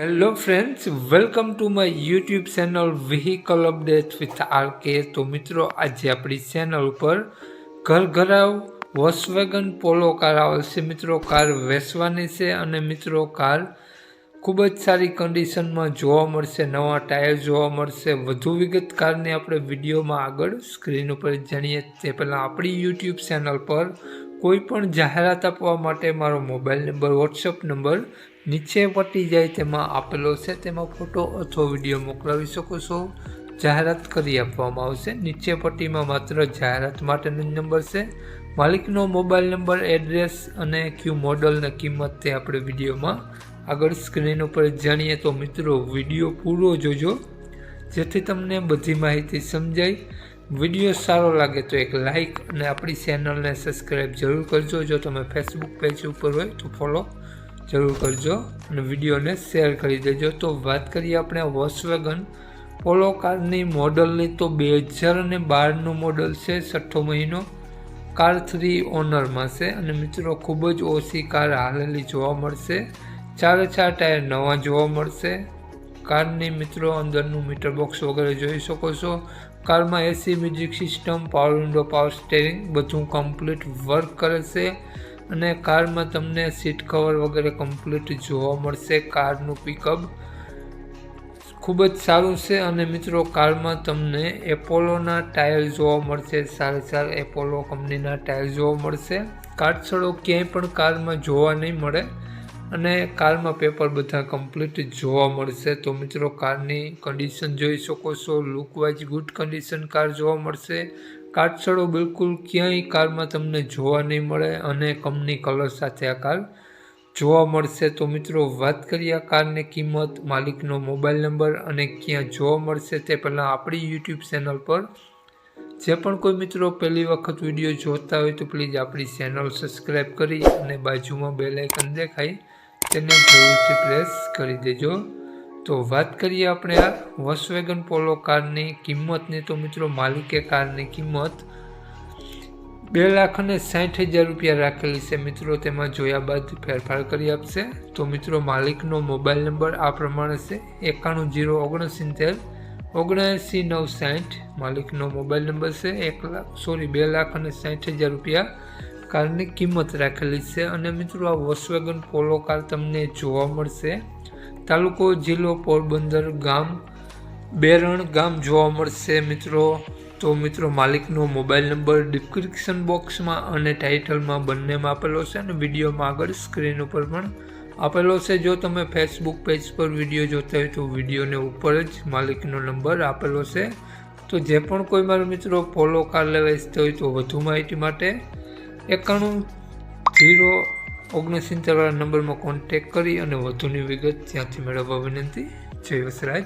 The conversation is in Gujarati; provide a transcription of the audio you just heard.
Hello friends welcome to my YouTube channel vehicle update with R K તો મિત્રો, આજે આપણી ચેનલ ઉપર ઘર ઘરાવ વોસવેગન પોલો કાર આવશે. મિત્રો કાર વેચવાની છે અને મિત્રો કાર ખૂબ જ સારી કન્ડિશનમાં જોવા મળશે, નવા ટાયર જોવા મળશે. વધુ વિગત કારની આપણે વિડીયોમાં આગળ સ્ક્રીન ઉપર જાણીએ. તે પહેલાં આપણી યુટ્યુબ ચેનલ પર કોઈ પણ જાહેરાત આપવા માટે મારો મોબાઈલ નંબર વોટ્સઅપ નંબર નીચે પટી જાય તેમાં આપેલો છે, તેમાં ફોટો અથવા વીડિયો મોકલાવી શકો છો. જાહેરાત કરી આપવામાં આવશે. નીચે પટ્ટીમાં માત્ર જાહેરાત માટેનો જ નંબર છે. માલિકનો મોબાઈલ નંબર, એડ્રેસ અને ક્યુ મોડલ ને કિંમત તે આપણે વિડીયોમાં આગળ સ્ક્રીન ઉપર જાણીએ તો મિત્રો, વીડિયો પૂરો જોજો. જેથી તમને બધી માહિતી સમજાય. વીડિયો સારો લાગે તો એક લાઈક અને આપણી ચેનલને સબસ્ક્રાઈબ જરૂર કરજો. જો તમે ફેસબુક પેજ ઉપર હોય તો ફોલો જરૂર કરજો અને વિડીયોને શેર કરી દેજો. તો વાત કરીએ આપણે વોસવેગન. પોલો કારની મોડલની તો બે હજાર અને બારનું મોડલ છે, છઠ્ઠો મહિનો. કાર થ્રી ઓનરમાં છે અને મિત્રો ખૂબ જ ઓછી કાર હાલેલી જોવા મળશે. ચારે ચાર ટાયર નવા જોવા મળશે. કારની મિત્રો અંદરનું મીટર બોક્સ વગેરે જોઈ શકો છો. કારમાં AC music system, power window, power steering બધું કમ્પ્લીટ વર્ક કરે છે. અને કારમાં તમને સીટ કવર વગેરે કમ્પ્લીટ જોવા મળશે. કારનું પિકઅપ ખૂબ જ સારું છે અને મિત્રો કારમાં તમને એપોલોના ટાયર જોવા મળશે. સારા સારા એપોલો કંપનીના ટાયર જોવા મળશે. કાટછડો ક્યાંય પણ કારમાં જોવા નહીં મળે અને કારમાં પેપર બધા કમ્પ્લીટ જોવા મળશે. તો મિત્રો કારની કન્ડિશન જોઈ શકો છો. લુકવાઇઝ ગુડ કન્ડિશન કાર જોવા મળશે. કાટછડો બિલકુલ ક્યાંય કારમાં તમને જોવા નહીં મળે અને કંપની કલર સાથે આ કાર જોવા મળશે. તો મિત્રો, વાત કરીએ આ કારની કિંમત, માલિકનો મોબાઈલ નંબર અને ક્યાં જોવા મળશે તે પહેલાં આપણી યુટ્યુબ ચેનલ પર. જે પણ કોઈ મિત્રો પહેલી વખત વીડિયો જોતા હોય તો પ્લીઝ આપણી ચેનલ સબસ્ક્રાઈબ કરી અને બાજુમાં બે લાઇકન દેખાય. તેને જરૂરથી પ્રેસ કરી દેજો. તો વાત કરીએ આપણે આ વોસવેગન પોલો કારની કિંમતની. તો મિત્રો, માલિકે કારની કિંમત બે લાખ અને સાઠ હજાર રૂપિયા રાખેલી છે. મિત્રો, તેમાં જોયા બાદ ફેરફાર કરી આપશે. તો મિત્રો, માલિકનો મોબાઈલ નંબર આ પ્રમાણે છે. એકાણું જીરો ઓગણસિત્તેર ઓગણએંસી નવ સાઠ. માલિકનો મોબાઈલ નંબર છે. એક લાખ, સોરી, બે લાખ અને સાઠ હજાર રૂપિયા કારની કિંમત રાખેલી છે. અને મિત્રો, આ વોસવેગન પોલો કાર તમને જોવા મળશે. તાલુકો જિલ્લો પોરબંદર ગામ બેરણ ગામ જોવા મળશે મિત્રો. તો મિત્રો, માલિકનો મોબાઈલ નંબર ડિસ્ક્રિપ્શન બોક્સમાં અને ટાઇટલમાં બંનેમાં આપેલો છે અને વિડીયોમાં આગળ સ્ક્રીન ઉપર પણ આપેલો છે. જો તમે ફેસબુક પેજ પર વીડિયો જોતા હોય તો વિડીયોને ઉપર જ માલિકનો નંબર આપેલો છે. તો જે પણ કોઈ મારા મિત્રો પોલો કાર લેવા ઈચ્છતા હોય તો વધુ માહિતી માટે એકાણું ઝીરો ઓગણસિત્તેરવાળા નંબરમાં કોન્ટેક કરી અને વધુની વિગત ત્યાંથી મેળવવા વિનંતી. જય વસરાજ.